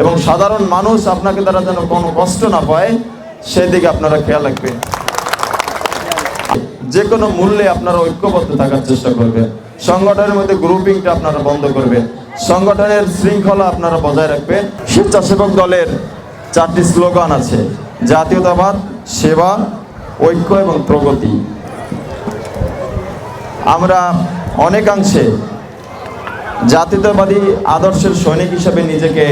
এবং সাধারণ মানুষ আপনাকে দ্বারা যেন কোনো কষ্ট না পায়, সেদিকে আপনারা খেয়াল রাখবেন। যে কোনো মূল্যে আপনারা ঐক্যবদ্ধ থাকার চেষ্টা করবেন। সংগঠনের মধ্যে গ্রুপিংটা আপনারা বন্ধ করবেন। সংগঠনের শৃঙ্খলা আপনারা বজায় রাখবেন। স্বেচ্ছাসেবক দলের চারটি স্লোগান আছে। জাতীয়তাবাদ, সেবা, ঐক্য এবং প্রগতি। আমরা অনেকাংশে জাতীয়তাবাদী আদর্শের সৈনিক হিসেবে নিজেকে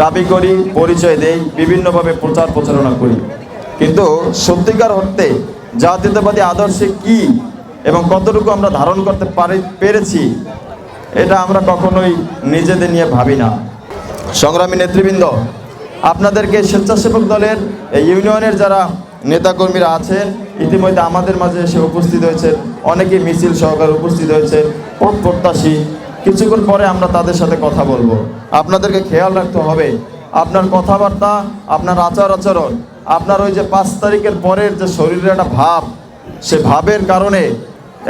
দাবি করি, পরিচয় দেই, বিভিন্নভাবে প্রচার প্রচারণা করি। কিন্তু সত্যিকার অর্থে জাতীয়তাবাদী আদর্শে কি এবং কতটুকু আমরা ধারণ করতে পারি, পেরেছি, এটা আমরা কখনোই নিজেদের নিয়ে ভাবি না। সংগ্রামী নেতৃবৃন্দ, আপনাদেরকে স্বেচ্ছাসেবক দলের এই ইউনিয়নের যারা নেতাকর্মীরা আছেন, ইতিমধ্যে আমাদের মাঝে এসে উপস্থিত হয়েছে অনেকেই মিছিল সহকারে উপস্থিত হয়েছে প্রত্যাশী কিছুক্ষণ পরে আমরা তাদের সাথে কথা বলব। আপনাদেরকে খেয়াল রাখতে হবে, আপনার কথাবার্তা, আপনার আচার আচরণ, আপনার ওই যে পাঁচ তারিখের পরের যে শরীরের একটা ভাব, সে ভাবের কারণে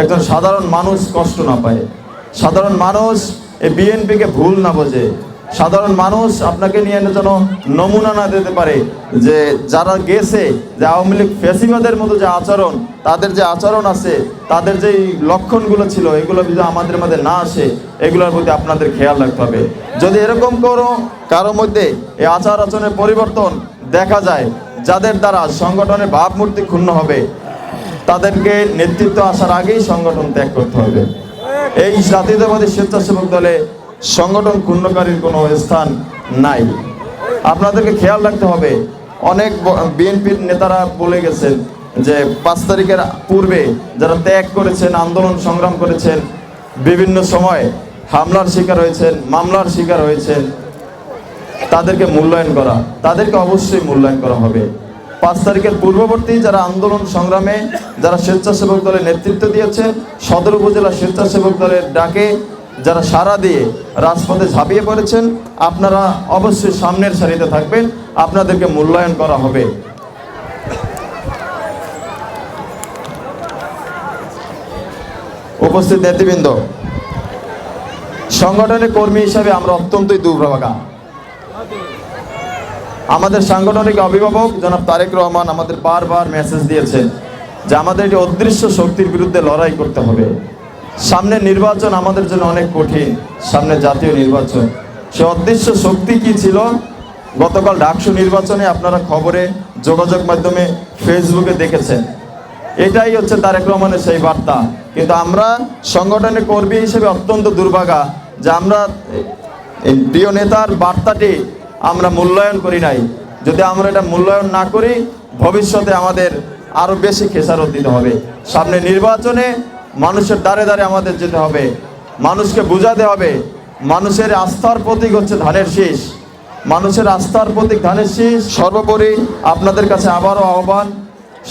একজন সাধারণ মানুষ কষ্ট না পায়। সাধারণ মানুষ এই বিএনপিকে ভুল না বোঝে। সাধারণ মানুষ আপনাকে নিয়ে যেন নমুনা না দিতে পারে যে যারা গেছে, যে আওয়ামী লীগ ফেসিবাদের মতো যে আচরণ, তাদের যে আচরণ আছে, তাদের যে লক্ষণগুলো ছিল, এগুলো যদি আমাদের মধ্যে না আসে, এগুলোর প্রতি আপনাদের খেয়াল রাখতে হবে। যদি এরকম কোনো কারও মধ্যে এই আচার আচরণের পরিবর্তন দেখা যায়, যাদের দ্বারা সংগঠনের ভাবমূর্তি ক্ষুণ্ণ হবে, তাদেরকে নেতৃত্ব আসার আগেই সংগঠন ত্যাগ করতে হবে। এই জাতীয়তাবাদী স্বেচ্ছাসেবক দলে সংগঠন ক্ষুণ্ণকারীর কোনো স্থান নাই। আপনাদেরকে খেয়াল রাখতে হবে, অনেক বিএনপির নেতারা বলে গেছেন যে পাঁচ তারিখের পূর্বে যারা ত্যাগ করেছেন, আন্দোলন সংগ্রাম করেছেন, বিভিন্ন সময় হামলার শিকার হয়েছেন, মামলার শিকার হয়েছেন, তাদেরকে মূল্যায়ন করা, তাদেরকে অবশ্যই মূল্যায়ন করা হবে। পাঁচ তারিখের পূর্ববর্তী যারা আন্দোলন সংগ্রামে যারা স্বেচ্ছাসেবক দলের নেতৃত্ব দিয়েছেন সদর উপজেলা স্বেচ্ছাসেবক দলের ডাকে যারা সাড়া দিয়ে রাজপথে ঝাঁপিয়ে পড়েছেন, আপনারা অবশ্যই সামনের সারিতে থাকবেন। আপনাদেরকে মূল্যায়ন করা হবে। উপস্থিত নেতৃবৃন্দ, সংগঠনের কর্মী হিসাবে আমরা অত্যন্তই দুর্ভাগা। আমাদের সাংগঠনিক অভিভাবক জনাব তারেক রহমান আমাদের বারবার মেসেজ দিয়েছেন যে আমাদের এই অদৃশ্য শক্তির বিরুদ্ধে লড়াই করতে হবে। সামনে নির্বাচন আমাদের জন্য অনেক কঠিন। সামনে জাতীয় নির্বাচন। সে অদৃশ্য শক্তি কি ছিল? গতকাল ডাকসু নির্বাচনে আপনারা খবরে যোগাযোগ মাধ্যমে ফেসবুকে দেখেছেন। এটাই হচ্ছে তারেক রহমানের সেই বার্তা। কিন্তু আমরা সংগঠনের কর্মী হিসেবে অত্যন্ত দুর্ভাগা যে আমরা প্রিয় নেতার বার্তাটি আমরা মূল্যায়ন করি নাই। যদি আমরা এটা মূল্যায়ন না করি, ভবিষ্যতে আমাদের আরও বেশি খেসারত দিতে হবে। সামনে নির্বাচনে মানুষের দ্বারে দ্বারে আমাদের যেতে হবে। মানুষকে বোঝাতে হবে, মানুষের আস্থার প্রতীক হচ্ছে ধানের শীষ। মানুষের আস্থার প্রতীক ধানের শীষ, সর্বোপরি আপনাদের কাছে আবারও আহ্বান,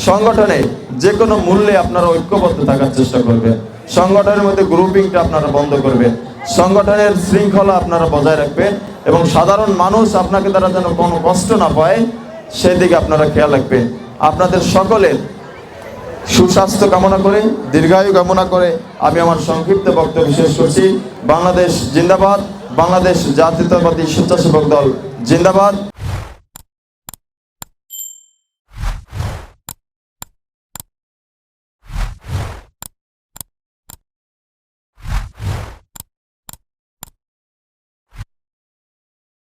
সংগঠনে যে কোনো মূল্যে আপনারা ঐক্যবদ্ধ থাকার চেষ্টা করবেন। সংগঠনের মধ্যে গ্রুপিংটা আপনারা বন্ধ করবেন। সংগঠনের শৃঙ্খলা আপনারা বজায় রাখবেন এবং সাধারণ মানুষ আপনাকে তারা যেন কোনো কষ্ট না পায়, সেদিকে আপনারা খেয়াল রাখবেন। আপনাদের সকলের সুস্বাস্থ্য কামনা করে, দীর্ঘায়ু কামনা করে আমি আমার সংক্ষিপ্ত বক্তব্য শেষ করছি। বাংলাদেশ জিন্দাবাদ, বাংলাদেশ জাতীয়তাবাদী স্বেচ্ছাসেবক দল জিন্দাবাদ।